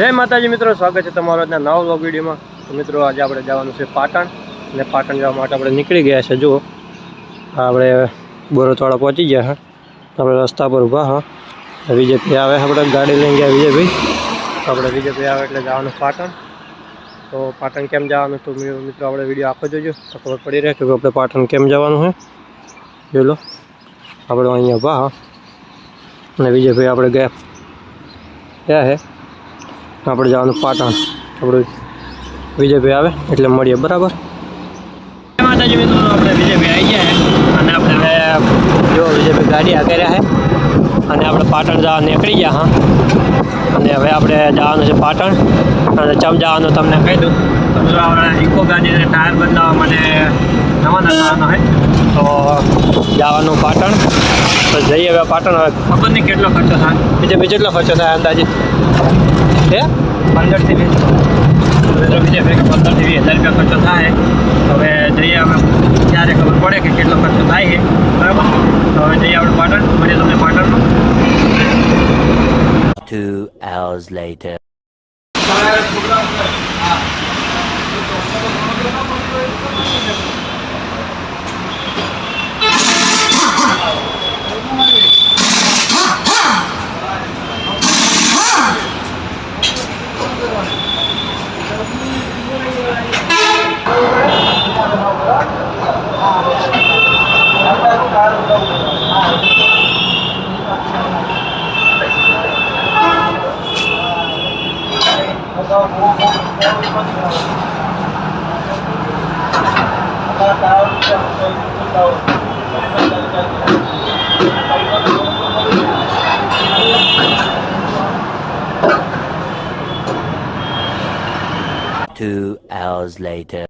જય માતાજી મિત્રો, સ્વાગત છે તમારો આજના નવા વ્લોગ વિડીયોમાં. તો મિત્રો, આજે આપણે જવાનું છે પાટણ અને પાટણ જવા માટે આપણે નીકળી ગયા છે. જુઓ, આપણે બોરતવાડા પહોંચી ગયા, હા. આપણે રસ્તા પર ઊભા, હા. વિજયભાઈ આવે, આપણે ગાડી લઈને ગયા વિજયભાઈ. આપણે વિજયભાઈ આવે એટલે જવાનું પાટણ. તો પાટણ કેમ જવાનું? તો મિત્રો, આપણે વીડિયો આખો જોજો. તો ખબર પડી રહે કે આપણે પાટણ કેમ જવાનું છે જોઈ લો. આપણે અહીંયા ઊભા, હા. અને વિજયભાઈ આપણે ગયા. ગયા છે આપણે જવાનું પાટણ. આપણું વિજયભાઈ આવે એટલે મળીએ બરાબર? માતાજી મિત્રો આપણે વિજયભાઈ આવી ગયા અને આપણે જો વિજયભાઈ ગાડી આ કર્યા છે. અને આપણે પાટણ જવા નીકળી ગયા હા. અને હવે આપણે જવાનું છે પાટણ. અને ચમ જવાનું તમને કહી દઉં. તો મિત્રો આપણે ઇકો ગાડીને ટાયર બદલાવવા માટે નવા નખાવાનો છે તો જવાનું પાટણ. તો જઈએ હવે પાટણ. હવે ખબર નહીં કેટલો ખર્ચો થાય. બીજે વિજયભાઈ કેટલો ખર્ચો થાય અંદાજે હે પંદરથી વીસ મિત્રો બીજે ભાઈ પંદરથી વીસ હજાર રૂપિયા ખર્ચો થાય હવે જઈએ અમે ત્યારે ખબર પડે કે કેટલો ખર્ચો થાય છે બરાબર તો હવે જઈએ આપણે પાટણ મળીએ તમને પાટણમાં Two hours later. Two hours later.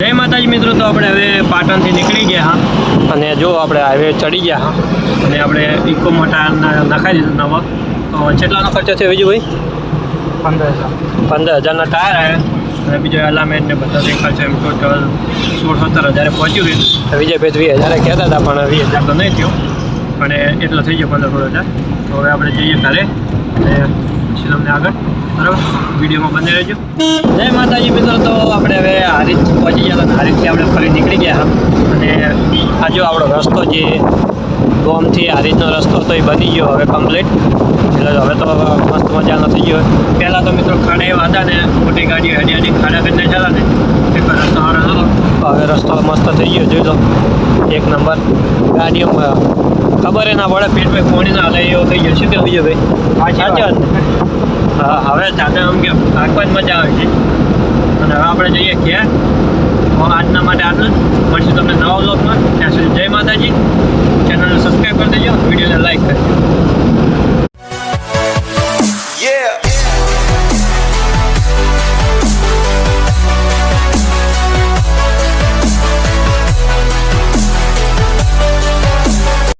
જય માતાજી મિત્રો તો આપણે હવે પાટણથી નીકળી ગયા હા. અને જો આપણે હાઈવે ચડી ગયા હા. અને આપણે ઇકો મોટા નખાઈ દીધું નવા તો કેટલાનો ખર્ચો થયો બીજું ભાઈ? પંદર હજાર. પંદર હજારના ટાયર આવ્યા. અને બીજો એલામેન્ટ ને બધા ખર્ચો એમ ટોટલ સોળ સત્તર હજારે પહોંચ્યું વિજય ભેદ વીસ હજારે કહેતા હતા પણ વીસ હજાર તો નહીં થયું. અને એટલો થઈ ગયો પંદર સોળ હજાર. તો હવે આપણે જઈએ ઘરે અને પછી તમને આગળ. બરાબર? વિડીયોમાં બંને રહેજો. જય માતાજી મિત્રો તો આપણે હવે હારીજ પહોંચી ગયા હતા હારીજથી આપણે ફરી નીકળી ગયા. અને આજે આપણો રસ્તો જે ગોમથી રીતનો રસ્તો તો એ બની ગયો હવે કમ્પ્લીટ એટલે હવે તો મસ્ત મજાનો થઈ ગયો. પહેલાં તો મિત્રો ખાડા એવા હતા ને મોટી ગાડીઓ હેડી હેડી ખાડા કરીને જતા ને એક રસ્તો સારો હતો. હવે રસ્તો મસ્ત થઈ ગયો જોઈ લો. એક નંબર. ગાડીઓમાં ખબર ના પડે પેટમાં પોણી ના હાલે એવો થઈ ગયો. શું કેવું બીજું ભાઈ? સાચી વાત? હા હવે જાતે આમ કે જ મજા આવે છે. અને હવે આપણે જઈએ ક્યાં આજના માટે આટલું જ. મળશું તમને નવા બ્લોગમાં ત્યાં સુધી જય માતાજી. ચેનલને સબસ્ક્રાઈબ કરી દેજો. વિડીયોને લાઈક કરજો